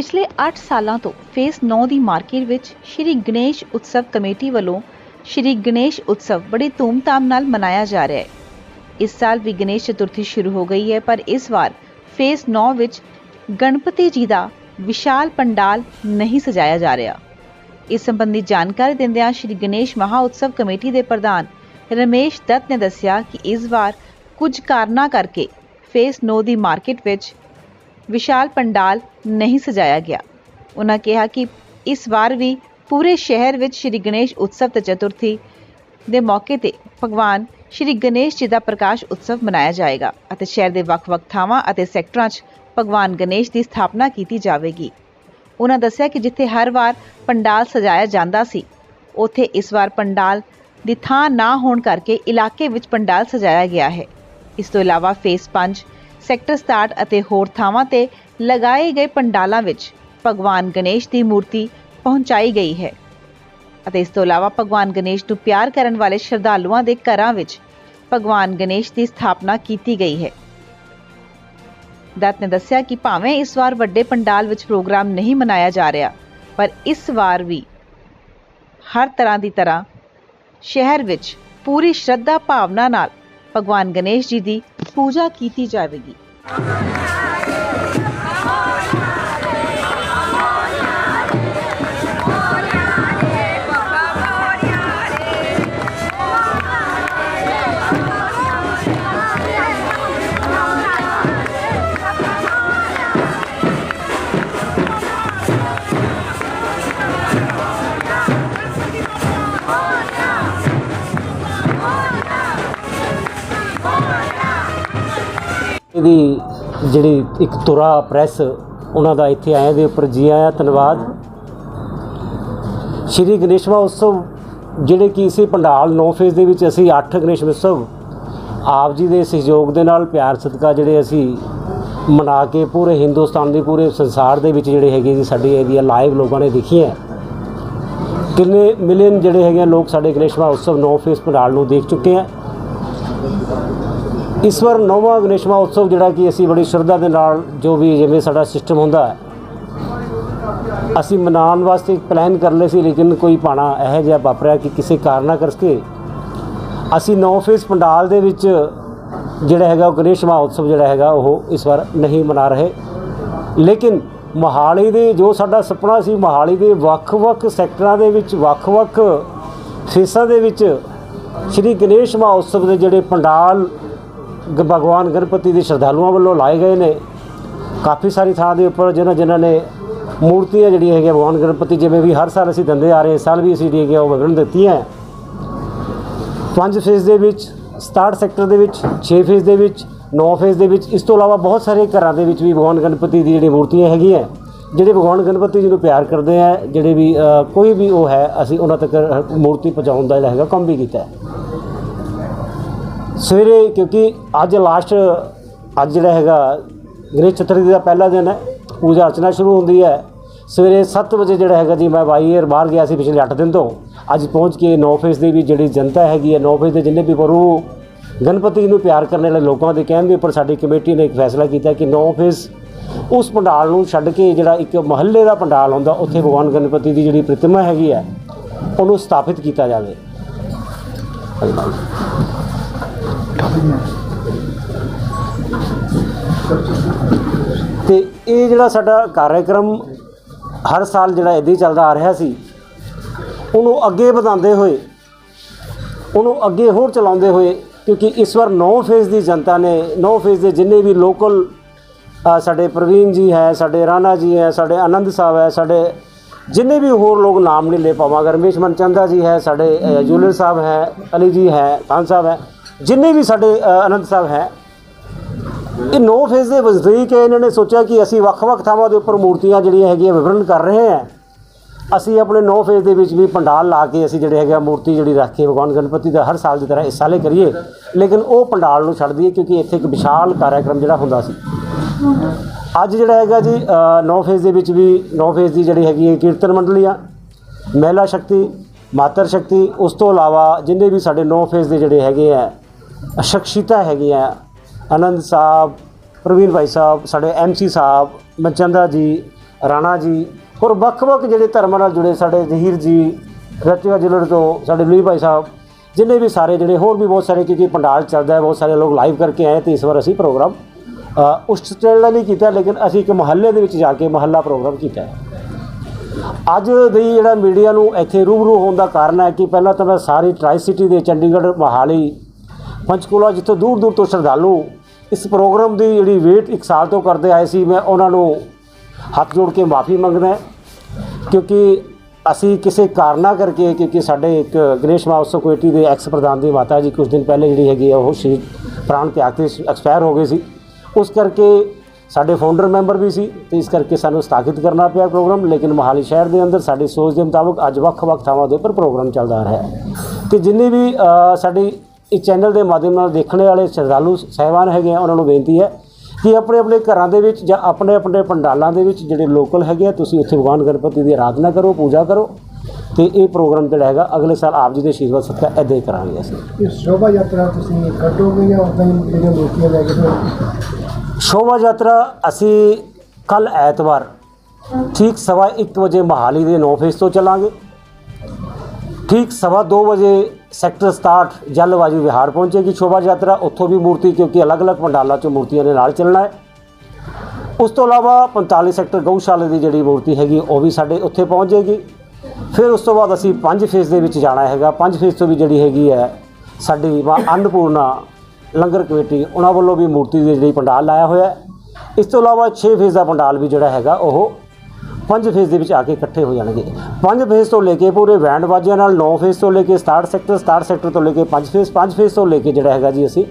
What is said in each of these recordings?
ਪਿਛਲੇ 8 ਸਾਲਾਂ ਤੋਂ ਫੇਸ 9 ਦੀ ਮਾਰਕੀਟ ਵਿੱਚ ਸ਼੍ਰੀ ਗਣੇਸ਼ ਉਤਸਵ ਕਮੇਟੀ ਵੱਲੋਂ ਸ਼੍ਰੀ ਗਣੇਸ਼ ਉਤਸਵ ਬੜੀ ਧੂਮਧਾਮ ਨਾਲ ਮਨਾਇਆ ਜਾ ਰਿਹਾ ਹੈ। ਇਸ ਸਾਲ ਵੀ ਗਣੇਸ਼ ਚਤੁਰਥੀ ਸ਼ੁਰੂ ਹੋ ਗਈ ਹੈ, ਪਰ ਇਸ ਵਾਰ ਫੇਸ 9 ਵਿੱਚ ਗਣਪਤੀ ਜੀ ਦਾ ਵਿਸ਼ਾਲ ਪੰਡਾਲ ਨਹੀਂ ਸਜਾਇਆ ਜਾ ਰਿਹਾ। ਇਸ ਸੰਬੰਧੀ ਜਾਣਕਾਰੀ ਦਿੰਦਿਆਂ ਸ਼੍ਰੀ ਗਣੇਸ਼ ਮਹਾ ਉਤਸਵ ਕਮੇਟੀ ਦੇ ਪ੍ਰਧਾਨ ਰਮੇਸ਼ ਦੱਤ ਨੇ ਦੱਸਿਆ ਕਿ ਇਸ ਵਾਰ ਕੁਝ ਕਾਰਨਾਂ ਕਰਕੇ ਫੇਸ 9 ਦੀ ਮਾਰਕੀਟ ਵਿੱਚ ਵਿਸ਼ਾਲ ਪੰਡਾਲ ਨਹੀਂ ਸਜਾਇਆ ਗਿਆ। ਉਹਨਾਂ ਕਿਹਾ ਕਿ ਇਸ ਵਾਰ ਵੀ ਪੂਰੇ ਸ਼ਹਿਰ ਵਿੱਚ ਸ਼੍ਰੀ ਗਣੇਸ਼ ਉਤਸਵ ਤੇ ਚਤੁਰਥੀ ਦੇ ਮੌਕੇ ਤੇ ਭਗਵਾਨ ਸ਼੍ਰੀ ਗਣੇਸ਼ ਜੀ ਦਾ ਪ੍ਰਕਾਸ਼ ਉਤਸਵ ਮਨਾਇਆ ਜਾਏਗਾ ਅਤੇ ਸ਼ਹਿਰ ਦੇ ਵੱਖ-ਵੱਖ ਥਾਵਾਂ ਅਤੇ ਸੈਕਟਰਾਂ 'ਚ ਭਗਵਾਨ ਗਣੇਸ਼ ਦੀ ਸਥਾਪਨਾ ਕੀਤੀ ਜਾਵੇਗੀ। ਉਹਨਾਂ ਦੱਸਿਆ ਕਿ ਜਿੱਥੇ ਹਰ ਵਾਰ ਪੰਡਾਲ ਸਜਾਇਆ ਜਾਂਦਾ ਸੀ, ਉੱਥੇ ਇਸ ਵਾਰ ਪੰਡਾਲ ਦੀ ਥਾਂ ਨਾ ਹੋਣ ਕਰਕੇ ਇਲਾਕੇ ਵਿੱਚ ਪੰਡਾਲ ਸਜਾਇਆ ਗਿਆ ਹੈ। ਇਸ ਤੋਂ ਇਲਾਵਾ ਫੇਸ 5 ਸੈਕਟਰ 67 ਅਤੇ ਹੋਰ ਥਾਵਾਂ ਤੇ ਲਗਾਏ ਗਏ ਪੰਡਾਲਾਂ ਵਿੱਚ ਭਗਵਾਨ ਗਣੇਸ਼ ਦੀ ਮੂਰਤੀ ਪਹੁੰਚਾਈ ਗਈ ਹੈ। ਅਤੇ ਇਸ ਤੋਂ ਇਲਾਵਾ ਭਗਵਾਨ ਗਣੇਸ਼ ਨੂੰ ਪਿਆਰ ਕਰਨ ਵਾਲੇ ਸ਼ਰਧਾਲੂਆਂ ਦੇ ਘਰਾਂ ਵਿੱਚ ਭਗਵਾਨ ਗਣੇਸ਼ ਦੀ ਸਥਾਪਨਾ ਕੀਤੀ ਗਈ ਹੈ। ਦੱਤ ਨੇ ਦੱਸਿਆ ਕਿ ਭਾਵੇਂ ਇਸ ਵਾਰ ਵੱਡੇ ਪੰਡਾਲ ਵਿੱਚ ਪ੍ਰੋਗਰਾਮ ਨਹੀਂ ਮਨਾਇਆ ਜਾ ਰਿਹਾ, ਪਰ ਇਸ ਵਾਰ ਵੀ ਹਰ ਤਰ੍ਹਾਂ ਦੀ ਤਰ੍ਹਾਂ ਸ਼ਹਿਰ ਵਿੱਚ ਪੂਰੀ ਸ਼ਰਧਾ ਭਾਵਨਾ ਨਾਲ ਭਗਵਾਨ ਗਣੇਸ਼ ਜੀ ਦੀ ਪੂਜਾ ਕੀਤੀ ਜਾਵੇਗੀ। ਇਹਦੀ ਜਿਹੜੀ ਇੱਕ ਤੁਰਾ ਪ੍ਰੈਸ ਉਹਨਾਂ ਦਾ ਇੱਥੇ ਆਇਆ ਦੇ ਉੱਪਰ ਜੀ ਆਇਆਂ ਧੰਨਵਾਦ। ਸ਼੍ਰੀ ਗਣੇਸ਼ਵਾ ਉਤਸਵ ਜਿਹੜੇ ਕਿ ਇਸੇ ਪੰਡਾਲ 9 ਫੇਸ ਦੇ ਵਿੱਚ ਅਸੀਂ 8 ਗਣੇਸ਼ ਉਤਸਵ ਆਪ ਜੀ ਦੇ ਸਹਿਯੋਗ ਦੇ ਨਾਲ ਪਿਆਰ ਸਦਕਾ ਜਿਹੜੇ ਅਸੀਂ ਮਨਾ ਕੇ ਪੂਰੇ ਹਿੰਦੁਸਤਾਨ ਦੇ ਪੂਰੇ ਸੰਸਾਰ ਦੇ ਵਿੱਚ ਜਿਹੜੇ ਹੈਗੇ ਜੀ ਸਾਡੀ ਇਹਦੀਆਂ ਲਾਈਵ ਲੋਕਾਂ ਨੇ ਦੇਖੀਆਂ। ਕਿੰਨੇ ਮਿਲੀਅਨ ਜਿਹੜੇ ਹੈਗੇ ਆ ਲੋਕ ਸਾਡੇ ਗਣੇਸ਼ਵਾ ਉਤਸਵ 9 ਫੇਸ ਪੰਡਾਲ ਨੂੰ ਦੇਖ ਚੁੱਕੇ ਆ। ਇਸ ਵਾਰ ਨੌਵਾਂ ਗਣੇਸ਼ਵਾ ਉਤਸਵ ਜਿਹੜਾ ਕਿ ਅਸੀਂ ਬੜੀ ਸ਼ਰਧਾ ਦੇ ਨਾਲ ਜੋ ਵੀ ਜਿਵੇਂ ਸਾਡਾ ਸਿਸਟਮ ਹੁੰਦਾ ਹੈ, ਅਸੀਂ ਮਨਾਉਣ ਵਾਸਤੇ ਇੱਕ ਪਲਾਨ ਕਰ ਲਏ ਸੀ, ਲੇਕਿਨ ਕੋਈ ਪਾਣਾ ਇਹੋ ਜਿਹਾ ਵਾਪਰਿਆ ਕਿ ਕਿਸੇ ਕਾਰਨਾ ਕਰਕੇ ਅਸੀਂ ਨੌ ਫੇਸ ਪੰਡਾਲ ਦੇ ਵਿੱਚ ਜਿਹੜਾ ਹੈਗਾ ਉਹ ਗਣੇਸ਼ ਮਹਾਉਤਸਵ ਜਿਹੜਾ ਹੈਗਾ ਉਹ ਇਸ ਵਾਰ ਨਹੀਂ ਮਨਾ ਰਹੇ। ਲੇਕਿਨ ਮੋਹਾਲੀ ਦੇ ਜੋ ਸਾਡਾ ਸੁਪਨਾ ਸੀ, ਮੋਹਾਲੀ ਦੇ ਵੱਖ-ਵੱਖ ਸੈਕਟਰਾਂ ਦੇ ਵਿੱਚ, ਵੱਖ-ਵੱਖ ਫੇਸਾਂ ਦੇ ਵਿੱਚ ਸ਼੍ਰੀ ਗਣੇਸ਼ ਮਹਾਉਤਸਵ ਦੇ ਜਿਹੜੇ ਪੰਡਾਲ ਗ- ਭਗਵਾਨ ਗਣਪਤੀ ਦੇ ਸ਼ਰਧਾਲੂਆਂ ਵੱਲੋਂ ਲਾਏ ਗਏ ਨੇ, ਕਾਫੀ ਸਾਰੀ ਥਾਂ ਦੇ ਉੱਪਰ ਜਿਹਨਾਂ ਜਿਨ੍ਹਾਂ ਨੇ ਮੂਰਤੀਆਂ ਜਿਹੜੀਆਂ ਹੈਗੀਆਂ ਭਗਵਾਨ ਗਣਪਤੀ ਜਿਵੇਂ ਵੀ ਹਰ ਸਾਲ ਅਸੀਂ ਦਿੰਦੇ ਆ ਰਹੇ, ਇਸ ਸਾਲ ਵੀ ਅਸੀਂ ਜਿਹੜੀ ਹੈਗੀਆਂ ਉਹ ਵਿਵਰਣ ਦਿੱਤੀਆਂ। ਪੰਜ ਫੇਸ ਦੇ ਵਿੱਚ 67 ਸੈਕਟਰ ਦੇ ਵਿੱਚ 6 ਫੇਜ਼ ਦੇ ਵਿੱਚ 9 ਫੇਜ਼ ਦੇ ਵਿੱਚ, ਇਸ ਤੋਂ ਇਲਾਵਾ ਬਹੁਤ ਸਾਰੇ ਘਰਾਂ ਦੇ ਵਿੱਚ ਵੀ ਭਗਵਾਨ ਗਣਪਤੀ ਦੀ ਜਿਹੜੀ ਮੂਰਤੀਆਂ ਹੈਗੀਆਂ, ਜਿਹੜੇ ਭਗਵਾਨ ਗਣਪਤੀ ਜੀ ਨੂੰ ਪਿਆਰ ਕਰਦੇ ਆ, ਜਿਹੜੇ ਵੀ ਕੋਈ ਵੀ ਉਹ ਹੈ, ਅਸੀਂ ਉਹਨਾਂ ਤੱਕ ਮੂਰਤੀ ਪਹੁੰਚਾਉਣ ਦਾ ਜਿਹੜਾ ਹੈਗਾ ਕੰਮ ਵੀ ਕੀਤਾ ਹੈ। ਸਵੇਰੇ, ਕਿਉਂਕਿ ਅੱਜ ਲਾਸਟ ਅੱਜ ਜਿਹੜਾ ਹੈਗਾ, ਗਣੇਸ਼ ਚਤੁਰਥੀ ਦਾ ਪਹਿਲਾ ਦਿਨ ਹੈ, ਪੂਜਾ ਅਰਚਨਾ ਸ਼ੁਰੂ ਹੁੰਦੀ ਹੈ। ਸਵੇਰੇ 7 ਵਜੇ ਜਿਹੜਾ ਹੈਗਾ ਜੀ, ਮੈਂ ਬਾਈ ਏਅਰ ਬਾਹਰ ਗਿਆ ਸੀ ਪਿਛਲੇ 8 ਦਿਨ ਤੋਂ। ਅੱਜ ਪਹੁੰਚ ਕੇ 9 ਫੇਸ ਦੀ ਵੀ ਜਿਹੜੀ ਜਨਤਾ ਹੈਗੀ ਹੈ 9 ਫੇਸ ਦੇ ਜਿੰਨੇ ਵੀ ਪਰੂ ਗਣਪਤੀ ਜੀ ਨੂੰ ਪਿਆਰ ਕਰਨ ਵਾਲੇ ਲੋਕਾਂ ਦੇ ਕਹਿਣ ਦੇ ਉੱਪਰ ਸਾਡੀ ਕਮੇਟੀ ਨੇ ਇੱਕ ਫੈਸਲਾ ਕੀਤਾ ਕਿ 9 ਫੇਸ ਉਸ ਪੰਡਾਲ ਨੂੰ ਛੱਡ ਕੇ ਜਿਹੜਾ ਇੱਕ ਮਹੱਲੇ ਦਾ ਪੰਡਾਲ ਹੁੰਦਾ, ਉੱਥੇ ਭਗਵਾਨ ਗਣਪਤੀ ਦੀ ਜਿਹੜੀ ਪ੍ਰਤਿਮਾ ਹੈਗੀ ਹੈ, ਉਹਨੂੰ ਸਥਾਪਿਤ ਕੀਤਾ ਜਾਵੇ। ਤੇ ਇਹ ਜਿਹੜਾ ਸਾਡਾ ਕਾਰਜਕ੍ਰਮ ਹਰ ਸਾਲ ਜਿਹੜਾ ਇਦਾਂ ਹੀ ਚੱਲਦਾ ਆ ਰਿਹਾ ਸੀ ਉਹਨੂੰ ਅੱਗੇ ਵਧਾਉਂਦੇ ਹੋਏ ਉਹਨੂੰ ਅੱਗੇ ਹੋਰ ਚਲਾਉਂਦੇ ਹੋਏ ਕਿਉਂਕਿ ਇਸ ਵਾਰ 9 ਫੇਜ਼ ਦੀ ਜਨਤਾ ਨੇ 9 ਫੇਜ਼ ਦੇ ਜਿੰਨੇ ਵੀ ਲੋਕਲ ਸਾਡੇ ਪ੍ਰਵੀਨ ਜੀ ਹੈ ਸਾਡੇ ਰਾਣਾ ਜੀ ਹੈ ਸਾਡੇ ਆਨੰਦ ਸਾਹਿਬ ਹੈ ਸਾਡੇ ਜਿੰਨੇ ਵੀ ਹੋਰ ਲੋਕ ਨਾਮ ਨਹੀਂ ਲੈ ਪਾਵਾਂਗੇ ਰਮੇਸ਼ ਮਨਚੰਦਾ ਜੀ ਹੈ ਸਾਡੇ ਅ, ਜੂਲਰ ਸਾਹਿਬ ਹੈ ਅਲੀ ਜੀ ਹੈ ਖਾਨ ਸਾਹਿਬ ਹੈ ਜਿੰਨੇ ਵੀ ਸਾਡੇ ਅ, ਆਨੰਦ ਸਾਹਿਬ ਹੈ ਇਹ ਨੌ ਫੇਜ਼ ਦੇ ਵਜ਼ੀਕ ਹੈ ਇਹਨਾਂ ਨੇ ਸੋਚਿਆ ਕਿ ਅਸੀਂ ਵੱਖ-ਵੱਖ ਥਾਵਾਂ ਦੇ ਉੱਪਰ ਮੂਰਤੀਆਂ ਜਿਹੜੀਆਂ ਹੈਗੀਆਂ ਵਿਵਰਣ ਕਰ ਰਹੇ ਹਾਂ। ਅਸੀਂ ਆਪਣੇ ਨੌ ਫੇਜ਼ ਦੇ ਵਿੱਚ ਵੀ ਪੰਡਾਲ ਲਾ ਕੇ ਅਸੀਂ ਜਿਹੜੇ ਹੈਗਾ ਮੂਰਤੀ ਜਿਹੜੀ ਰੱਖ ਕੇ ਭਗਵਾਨ ਗਣਪਤੀ ਦਾ ਹਰ ਸਾਲ ਦੀ ਤਰ੍ਹਾਂ ਇਸ ਸਾਲੇ ਕਰੀਏ। ਲੇਕਿਨ ਉਹ ਪੰਡਾਲ ਨੂੰ ਛੱਡ ਦਈਏ ਕਿਉਂਕਿ ਇੱਥੇ ਇੱਕ ਵਿਸ਼ਾਲ ਕਾਰਜਕ੍ਰਮ ਜਿਹੜਾ ਹੁੰਦਾ ਸੀ। ਅੱਜ ਜਿਹੜਾ ਹੈਗਾ ਜੀ ਨੌ ਫੇਜ਼ ਦੇ ਵਿੱਚ ਵੀ ਨੌ ਫੇਜ਼ ਦੀ ਜਿਹੜੀ ਹੈਗੀ ਹੈ ਕੀਰਤਨ ਮੰਡਲੀਆਂ ਮਹਿਲਾ ਸ਼ਕਤੀ ਮਾਤਰ ਸ਼ਕਤੀ ਉਸ ਤੋਂ ਇਲਾਵਾ ਜਿੰਨੇ ਵੀ ਸਾਡੇ ਨੌ ਫੇਜ਼ ਦੇ ਜਿਹੜੇ ਹੈਗੇ ਆ ਸ਼ਖਸੀਅਤਾਂ ਹੈਗੀਆਂ ਆਨੰਦ ਸਾਹਿਬ, ਪ੍ਰਵੀਨ ਭਾਈ ਸਾਹਿਬ, ਸਾਡੇ ਐਮਸੀ ਸਾਹਿਬ, ਮਚੰਦਾ ਜੀ, ਰਾਣਾ ਜੀ, ਹੋਰ ਵੱਖ-ਵੱਖ ਜਿਹੜੇ ਧਰਮਾਂ ਨਾਲ ਜੁੜੇ ਸਾਡੇ ਜ਼ਹੀਰ ਜੀ ਰਤਿਆ ਜ਼ਿਲ੍ਹੇ ਤੋਂ ਸਾਡੇ ਲੁਈ ਭਾਈ ਸਾਹਿਬ, ਜਿੰਨੇ ਵੀ ਸਾਰੇ ਜਿਹੜੇ ਹੋਰ ਵੀ ਬਹੁਤ ਸਾਰੇ ਕਿਉਂਕਿ ਪੰਡਾਲ ਚੱਲਦਾ ਹੈ, ਬਹੁਤ ਸਾਰੇ ਲੋਕ ਲਾਈਵ ਕਰਕੇ ਆਏ ਤੇ ਇਸ ਵਾਰ ਅਸੀਂ ਪ੍ਰੋਗਰਾਮ ਉਸ ਸਟੇਜ ਦਾ ਨਹੀਂ ਕੀਤਾ, ਲੇਕਿਨ ਅਸੀਂ ਇੱਕ ਮੁਹੱਲੇ ਦੇ ਵਿੱਚ ਜਾ ਕੇ ਮਹੱਲਾ ਪ੍ਰੋਗਰਾਮ ਕੀਤਾ ਅੱਜ ਦੀ ਜਿਹੜਾ ਮੀਡੀਆ ਨੂੰ ਇੱਥੇ ਰੂਬਰੂ ਹੋਣ ਦਾ ਕਾਰਨ ਹੈ ਕਿ ਪਹਿਲਾਂ ਤਾਂ ਮੈਂ ਸਾਰੀ ਟਰਾਈ ਸਿਟੀ ਦੇ ਚੰਡੀਗੜ੍ਹ, ਮੋਹਾਲੀ ਪੰਚਕੂਲਾ ਜਿੱਥੋਂ ਦੂਰ ਦੂਰ ਤੋਂ ਸ਼ਰਧਾਲੂ ਇਸ ਪ੍ਰੋਗਰਾਮ ਦੀ ਜਿਹੜੀ ਵੇਟ ਇੱਕ ਸਾਲ ਤੋਂ ਕਰਦੇ ਆਏ ਸੀ, ਮੈਂ ਉਹਨਾਂ ਨੂੰ ਹੱਥ ਜੋੜ ਕੇ ਮਾਫੀ ਮੰਗਦਾ ਕਿਉਂਕਿ ਅਸੀਂ ਕਿਸੇ ਕਾਰਨਾ ਕਰਕੇ, ਕਿਉਂਕਿ ਸਾਡੇ ਇੱਕ ਗਣੇਸ਼ ਮਹਾਉਤਸਵ ਕਮੇਟੀ ਦੇ ਐਕਸ ਪ੍ਰਧਾਨ ਦੀ ਮਾਤਾ ਜੀ ਕੁਝ ਦਿਨ ਪਹਿਲੇ ਜਿਹੜੀ ਹੈਗੀ ਆ, ਉਹ ਸ਼ਹੀਦ ਪ੍ਰਾਣ ਤਿਆਗ ਕੇ ਐਕਸਪਾਇਰ ਹੋ ਗਏ ਸੀ। ਉਸ ਕਰਕੇ ਸਾਡੇ ਫਾਊਂਡਰ ਮੈਂਬਰ ਵੀ ਸੀ ਤੇ ਇਸ ਕਰਕੇ ਸਾਨੂੰ ਸਥਾਪਿਤ ਕਰਨਾ ਪਿਆ ਪ੍ਰੋਗਰਾਮ, ਲੇਕਿਨ ਮੋਹਾਲੀ ਸ਼ਹਿਰ ਦੇ ਅੰਦਰ ਸਾਡੀ ਸੋਚ ਦੇ ਮੁਤਾਬਕ ਅੱਜ ਵੱਖ-ਵੱਖ ਥਾਵਾਂ ਦੇ ਉੱਪਰ ਪ੍ਰੋਗਰਾਮ ਚੱਲਦਾ ਰਿਹਾ। ਹੈ ਤੇ ਜਿੰਨੇ ਵੀ ਸਾਡੀ ਇਸ ਚੈਨਲ ਦੇ ਮਾਧਿਅਮ ਨਾਲ ਦੇਖਣ ਵਾਲੇ ਸ਼ਰਧਾਲੂ ਸਹਿਬਾਨ ਹੈਗੇ ਆ ਉਹਨਾਂ ਨੂੰ ਬੇਨਤੀ ਹੈ ਕਿ ਆਪਣੇ ਆਪਣੇ ਘਰਾਂ ਦੇ ਵਿੱਚ ਜਾਂ ਆਪਣੇ ਆਪਣੇ ਪੰਡਾਲਾਂ ਦੇ ਵਿੱਚ ਜਿਹੜੇ ਲੋਕਲ ਹੈਗੇ ਆ ਤੁਸੀਂ ਉੱਥੇ ਭਗਵਾਨ ਗਣਪਤੀ ਦੀ ਆਰਾਧਨਾ ਕਰੋ ਪੂਜਾ ਕਰੋ ਤੇ ਇਹ ਪ੍ਰੋਗਰਾਮ ਜਿਹੜਾ ਹੈਗਾ ਅਗਲੇ ਸਾਲ ਆਪ ਜੀ ਦੇ ਆਸ਼ੀਰਵਾਦ ਸਦਕਾ ਇੱਦਾਂ ਹੀ ਕਰਾਂਗੇ ਅਸੀਂ। ਇਹ ਸ਼ੋਭਾ ਯਾਤਰਾ ਤੁਸੀਂ ਕੱਢੋਗੇ ਜਾਂ ਉਦਾਂ ਹੀ ਜਿਹੜੀਆਂ ਮੂਰਤੀਆਂ ਲੈ ਕੇ ਸ਼ੋਭਾ ਯਾਤਰਾ ਅਸੀਂ ਕੱਲ ਐਤਵਾਰ ਠੀਕ ਸਵਾ ਇੱਕ ਵਜੇ ਮਹਾਲੀ ਦੇ 9 ਫੇਸ ਤੋਂ ਚੱਲਾਂਗੇ। ਠੀਕ ਸਵਾ 2 ਵਜੇ ਸੈਕਟਰ 67 ਜਲਵਾਯੂ ਵਿਹਾਰ ਪਹੁੰਚੇਗੀ ਸ਼ੋਭਾ ਯਾਤਰਾ। ਉੱਥੋਂ ਵੀ ਮੂਰਤੀ, ਕਿਉਂਕਿ ਅਲੱਗ-ਅਲੱਗ ਪੰਡਾਲਾਂ 'ਚੋਂ ਮੂਰਤੀਆਂ ਦੇ ਨਾਲ ਚੱਲਣਾ ਹੈ। ਉਸ ਤੋਂ ਇਲਾਵਾ 45 ਸੈਕਟਰ ਗਊਸ਼ਾਲਾ ਦੀ ਜਿਹੜੀ ਮੂਰਤੀ ਹੈਗੀ, ਉਹ ਵੀ ਸਾਡੇ ਉੱਥੇ ਪਹੁੰਚ ਜਾਏਗੀ। ਫਿਰ ਉਸ ਤੋਂ ਬਾਅਦ ਅਸੀਂ ਪੰਜ ਫੇਸ ਦੇ ਵਿੱਚ ਜਾਣਾ ਹੈਗਾ। ਪੰਜ ਫੇਸ ਤੋਂ ਵੀ ਜਿਹੜੀ ਹੈਗੀ ਹੈ, ਸਾਡੀ ਮਾਂ ਅੰਨਪੂਰਨਾ ਲੰਗਰ ਕਮੇਟੀ, ਉਹਨਾਂ ਵੱਲੋਂ ਵੀ ਮੂਰਤੀ ਦੀ ਜਿਹੜੀ ਪੰਡਾਲ ਲਾਇਆ ਹੋਇਆ ਇਸ ਤੋਂ ਇਲਾਵਾ 6 ਫੇਸ ਦਾ ਪੰਡਾਲ ਵੀ ਜਿਹੜਾ ਹੈਗਾ, ਉਹ ਪੰਜ ਫੇਸ ਦੇ ਵਿੱਚ ਆ ਕੇ ਇਕੱਠੇ ਹੋ ਜਾਣਗੇ। ਪੰਜ ਫੇਸ ਤੋਂ ਲੈ ਕੇ ਪੂਰੇ ਬੈਂਡ ਬਾਜਿਆਂ ਨਾਲ 9 ਫੇਸ ਤੋਂ ਲੈ ਕੇ 67 ਸੈਕਟਰ 67 ਸੈਕਟਰ ਤੋਂ ਲੈ ਕੇ ਪੰਜ ਫੇਸ ਪੰਜ ਫੇਸ ਤੋਂ ਲੈ ਕੇ ਜਿਹੜਾ ਹੈਗਾ ਜੀ ਅਸੀਂ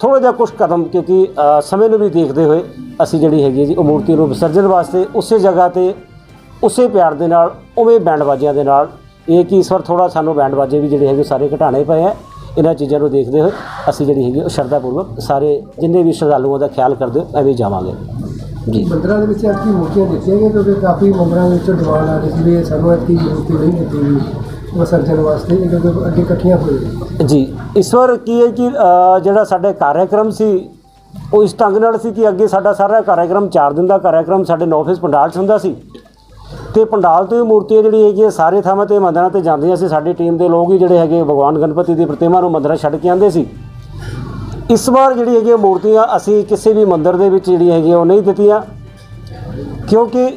ਥੋੜਾ ਜਿਹਾ ਕੁਝ ਕਦਮ ਕਿਉਂਕਿ ਸਮੇਂ ਨੂੰ ਵੀ ਦੇਖਦੇ ਹੋਏ ਅਸੀਂ ਜਿਹੜੀ ਹੈਗੀ ਹੈ ਜੀ ਉਹ ਮੂਰਤੀ ਨੂੰ ਵਿਸਰਜਨ ਵਾਸਤੇ ਉਸੇ ਜਗ੍ਹਾ ਤੇ, ਉਸੇ ਪਿਆਰ ਦੇ ਨਾਲ, ਉਵੇਂ ਬੈਂਡ ਬਾਜਿਆਂ ਦੇ ਨਾਲ, ਇਹ ਕਿ ਇਸ ਵਾਰ ਥੋੜਾ ਸਾਨੂੰ ਬੈਂਡ ਬਾਜੇ ਵੀ ਜਿਹੜੇ ਹੈਗੇ ਸਾਰੇ ਘਟਾਣੇ ਪਏ ਆ। ਇਹਨਾਂ ਚੀਜ਼ਾਂ ਨੂੰ ਦੇਖਦੇ ਹੋਏ ਅਸੀਂ ਜਿਹੜੀ ਹੈਗੀ ਉਹ ਸ਼ਰਧਾਪੂਰਵਕ ਸਾਰੇ ਜਿੰਨੇ ਵੀ ਸ਼ਰਧਾਲੂਆਂ ਦਾ ਖਿਆਲ ਕਰਦੇ ਹੋ ਐਵੇਂ ਹੀ ਜਾਵਾਂਗੇ। ਜੀ। ਮੰਦਰਾਂ ਦੇ ਵਿੱਚ ਐਤਕੀ ਮੂਰਤੀਆਂ ਦਿੱਤੀਆਂ ਗਈਆਂ ਕਿਉਂਕਿ ਕਾਫੀ ਮੰਦਰਾਂ ਵਿੱਚੋਂ ਡਿਮਾਂਡ ਆ ਰਹੀ ਸੀ ਵੀ ਸਾਨੂੰ ਐਤਕੀ ਮੂਰਤੀ ਨਹੀਂ ਦਿੱਤੀ ਗਈ ਵਿਸਰਜਨ ਵਾਸਤੇ ਇਹ ਕਿਉਂਕਿ ਅੱਗੇ ਇਕੱਠੀਆਂ ਹੋਈਆਂ। ਜੀ ਇਸ ਵਾਰ ਕੀ ਹੈ ਕਿ ਜਿਹੜਾ ਸਾਡੇ ਕਾਰਜਕ੍ਰਮ ਸੀ ਉਹ ਇਸ ਢੰਗ ਨਾਲ ਸੀ ਕਿ ਅੱਗੇ ਸਾਡਾ ਸਾਰਾ ਕਾਰਜਕ੍ਰਮ 4 ਦਿਨ ਦਾ ਕਾਰਜਕ੍ਰਮ ਸਾਡੇ 9 ਫੇਸ ਪੰਡਾਲ 'ਚ ਹੁੰਦਾ ਸੀ। ਤੇ ਪੰਡਾਲ ਤੋਂ ਹੀ ਮੂਰਤੀਆਂ ਜਿਹੜੀ ਹੈਗੀ ਸਾਰੇ ਥਾਵਾਂ ਤੇ ਮੰਦਰਾਂ ਤੇ ਜਾਂਦੀਆਂ ਸੀ। ਸਾਡੀ ਟੀਮ ਦੇ ਲੋਕ ਹੀ ਜਿਹੜੇ ਹੈਗੇ ਭਗਵਾਨ ਗਣਪਤੀ ਦੀ ਪ੍ਰਤਿਮਾ ਨੂੰ ਮੰਦਰਾਂ ਛੱਡ ਕੇ ਆਉਂਦੇ ਸੀ। ਇਸ ਵਾਰ ਜਿਹੜੀ ਹੈਗੀ ਹੈ ਮੂਰਤੀਆਂ ਅਸੀਂ ਕਿਸੇ ਵੀ ਮੰਦਿਰ ਦੇ ਵਿੱਚ ਜਿਹੜੀ ਹੈਗੀ ਉਹ ਨਹੀਂ ਦਿੱਤੀਆਂ। ਕਿਉਂਕਿ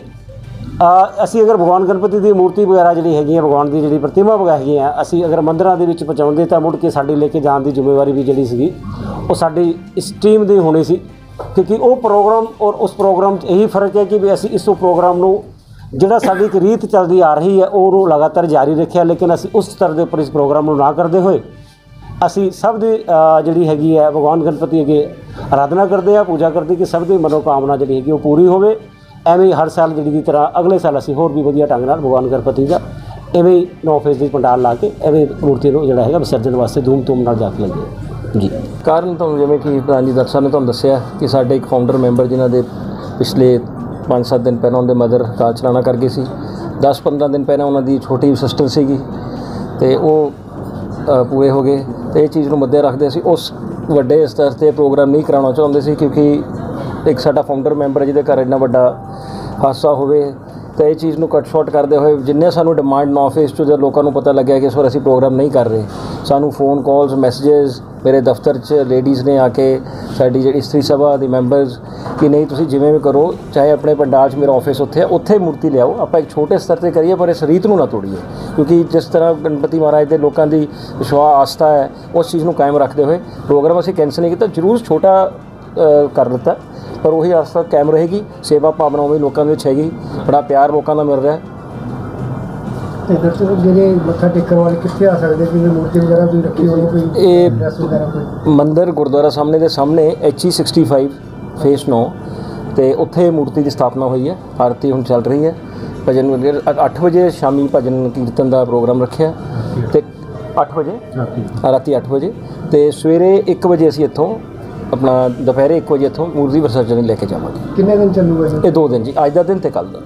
ਅਸੀਂ ਅਗਰ ਭਗਵਾਨ ਗਣਪਤੀ ਦੀ ਮੂਰਤੀ ਵਗੈਰਾ ਜਿਹੜੀ ਹੈਗੀ ਹੈ ਭਗਵਾਨ ਦੀ ਜਿਹੜੀ ਪ੍ਰਤਿਮਾ ਵਗੈਰਾ ਹੈਗੀ ਹੈ ਅਸੀਂ ਅਗਰ ਮੰਦਿਰਾਂ ਦੇ ਵਿੱਚ ਪਹੁੰਚਾਉਂਦੇ ਤਾਂ ਮੁੜ ਕੇ ਸਾਡੀ ਲੈ ਕੇ ਜਾਣ ਦੀ ਜ਼ਿੰਮੇਵਾਰੀ ਵੀ ਜਿਹੜੀ ਸੀਗੀ, ਉਹ ਸਾਡੀ ਇਸ ਟੀਮ ਦੀ ਹੋਣੀ ਸੀ। ਕਿਉਂਕਿ ਉਹ ਪ੍ਰੋਗਰਾਮ ਔਰ ਉਸ ਪ੍ਰੋਗਰਾਮ 'ਚ ਇਹੀ ਫ਼ਰਕ ਹੈ ਕਿ ਵੀ ਅਸੀਂ ਇਸ ਪ੍ਰੋਗਰਾਮ ਨੂੰ ਜਿਹੜਾ ਸਾਡੀ ਇੱਕ ਰੀਤ ਚੱਲਦੀ ਆ ਰਹੀ ਹੈ, ਉਹਨੂੰ ਲਗਾਤਾਰ ਜਾਰੀ ਰੱਖਿਆ, ਲੇਕਿਨ ਅਸੀਂ ਉਸ ਤਰ੍ਹਾਂ ਦੇ ਉੱਪਰ ਇਸ ਪ੍ਰੋਗਰਾਮ ਨੂੰ ਨਾ ਕਰਦੇ ਹੋਏ ਅਸੀਂ ਸਭ ਦੀ ਜਿਹੜੀ ਹੈਗੀ ਹੈ, ਭਗਵਾਨ ਗਣਪਤੀ ਅੱਗੇ ਆਰਾਧਨਾ ਕਰਦੇ ਆ ਪੂਜਾ ਕਰਦੇ ਕਿ ਸਭ ਦੀ ਮਨੋਕਾਮਨਾ ਜਿਹੜੀ ਹੈਗੀ ਉਹ ਪੂਰੀ ਹੋਵੇ। ਐਵੇਂ ਹਰ ਸਾਲ ਜਿਹੜੀ ਦੀ ਤਰ੍ਹਾਂ ਅਗਲੇ ਸਾਲ ਅਸੀਂ ਹੋਰ ਵੀ ਵਧੀਆ ਢੰਗ ਨਾਲ ਭਗਵਾਨ ਗਣਪਤੀ ਦਾ ਐਵੇਂ ਹੀ ਨੌ ਫੇਸ ਦੀ ਪੰਡਾਲ ਲਾ ਕੇ ਐਵੇਂ ਮੂਰਤੀ ਨੂੰ ਜਿਹੜਾ ਹੈਗਾ ਵਿਸਰਜਨ ਵਾਸਤੇ ਧੂਮ ਧੂਮ ਨਾਲ ਜਾ ਕੇ ਲੱਗੇ ਜੀ। ਕਾਰਨ ਤੁਹਾਨੂੰ ਜਿਵੇਂ ਕਿ ਪ੍ਰਾਂਜੀ ਦੱਤ ਨੇ ਤੁਹਾਨੂੰ ਦੱਸਿਆ ਕਿ ਸਾਡੇ ਇੱਕ ਫਾਊਂਡਰ ਮੈਂਬਰ ਜਿਨ੍ਹਾਂ ਦੇ ਪਿਛਲੇ 5-7 ਦਿਨ ਪਹਿਲਾਂ ਉਹਦੇ ਮਦਰ ਕਾਰ ਚਲਾਣਾ ਕਰ ਗਏ ਸੀ। 10-15 ਦਿਨ ਪਹਿਲਾਂ ਉਹਨਾਂ ਦੀ ਛੋਟੀ ਸਿਸਟਰ ਸੀਗੀ ਤੇ ਉਹ ਪੂਰੇ ਹੋ ਗਏ ਤੇ ਇਹ ਚੀਜ਼ ਨੂੰ ਮੱਦੇ ਰੱਖਦੇ ਸੀ। ਉਸ ਵੱਡੇ ਸਤਰ ਤੇ ਪ੍ਰੋਗਰਾਮ ਨਹੀਂ ਕਰਾਉਣਾ ਚਾਹੁੰਦੇ ਸੀ ਕਿਉਂਕਿ ਇੱਕ ਸਾਡਾ ਫਾਊਂਡਰ ਮੈਂਬਰ ਜਿਹਦੇ ਘਰ ਇੰਨਾ ਵੱਡਾ ਹਾਦਸਾ ਹੋਵੇ ਤਾਂ ਇਹ ਚੀਜ਼ ਨੂੰ ਕਟ ਸ਼ਾਰਟ ਕਰਦੇ ਹੋਏ ਜਿੰਨੇ ਸਾਨੂੰ ਡਿਮਾਂਡ ਨਾ ਫੇਸ ਤੋਂ ਜਦ ਲੋਕਾਂ ਨੂੰ ਪਤਾ ਲੱਗਿਆ ਕਿ ਇਸ ਵਾਰ ਅਸੀਂ ਪ੍ਰੋਗਰਾਮ ਨਹੀਂ ਕਰ ਰਹੇ ਸਾਨੂੰ ਫੋਨ ਕਾਲਸ ਮੈਸੇजेस ਮੇਰੇ ਦਫ਼ਤਰ 'ਚ ਲੇਡੀਜ਼ ਨੇ ਆ ਕੇ ਸਾਡੀ ਜਿਹੜੀ ਇਸਤਰੀ ਸਭਾ ਦੀ ਮੈਂਬਰਸ ਕਿ ਨਹੀਂ, ਤੁਸੀਂ ਜਿਵੇਂ ਵੀ ਕਰੋ, ਚਾਹੇ ਆਪਣੇ ਪੰਡਾਲ 'ਚ ਮੇਰਾ ਆਫਿਸ ਉੱਥੇ ਹੈ ਉੱਥੇ ਮੂਰਤੀ ਲਿਆਓ। ਆਪਾਂ ਇੱਕ ਛੋਟੇ ਸਤਰ ਤੇ ਕਰੀਏ, ਪਰ ਇਸ ਰੀਤ ਨੂੰ ਨਾ ਤੋੜੀਏ। ਕਿਉਂਕਿ ਜਿਸ ਤਰ੍ਹਾਂ ਗਣਪਤੀ ਮਹਾਰਾਜ ਦੇ ਲੋਕਾਂ ਦੀ ਵਿਸ਼ਵਾਸ ਆਸਥਾ ਹੈ, ਉਸ ਚੀਜ਼ ਨੂੰ ਕਾਇਮ ਰੱਖਦੇ ਹੋਏ ਪ੍ਰੋਗਰਾਮ ਅਸੀਂ ਕੈਂਸਲ ਨਹੀਂ ਕੀਤਾ। ਜ਼ਰੂਰ ਛੋਟਾ ਕਰ ਦਿੱਤਾ ਪਰ ਉਹੀ ਆਸਥਾ ਕਾਇਮ ਰਹੇਗੀ, ਸੇਵਾ ਭਾਵਨਾ ਉਵੇਂ ਲੋਕਾਂ ਦੇ ਵਿੱਚ ਹੈਗੀ। ਬੜਾ ਪਿਆਰ ਲੋਕਾਂ ਦਾ ਮਿਲ ਰਿਹਾ। ਤੇ ਦਰਸ਼ਕ ਜਿਹੜੇ ਮੱਥਾ ਟੇਕਣ ਵਾਲੇ ਕਿੱਥੇ ਆ ਸਕਦੇ? ਕਿ ਮੂਰਤੀ ਵਗੈਰਾ ਵੀ ਰੱਖੀ ਹੋਣੀ ਕੋਈ ਇਹ ਡਰੈਸ ਵਗੈਰਾ ਕੋਈ? ਮੰਦਿਰ ਗੁਰਦੁਆਰਾ ਸਾਹਮਣੇ ਦੇ ਸਾਹਮਣੇ ਐਚਈ 65 ਫੇਸ 9 ਤੇ ਉੱਥੇ ਮੂਰਤੀ ਦੀ ਸਥਾਪਨਾ ਹੋਈ ਹੈ ਆਰਤੀ ਹੁਣ ਚੱਲ ਰਹੀ ਹੈ। ਭਜਨ 8 ਵਜੇ ਸ਼ਾਮੀ ਭਜਨ ਕੀਰਤਨ ਦਾ ਪ੍ਰੋਗਰਾਮ ਰੱਖਿਆ। ਤੇ 8 ਵਜੇ? ਰਾਤੀ। 8 ਵਜੇ। ਤੇ ਸਵੇਰੇ 1 ਵਜੇ ਅਸੀਂ ਇੱਥੋਂ ਆਪਣਾ ਦੁਪਹਿਰੇ 1 ਵਜੇ ਇੱਥੋਂ ਮੂਰਤੀ ਵਿਸਰਜਨ ਲੈ ਕੇ ਜਾਵਾਂਗੇ। ਕਿੰਨੇ ਦਿਨ ਚੱਲੂਗਾ ਇਹ ਦੋ ਦਿਨ ਜੀ ਅੱਜ ਦਾ ਦਿਨ ਤੇ ਕੱਲ ਦਾ।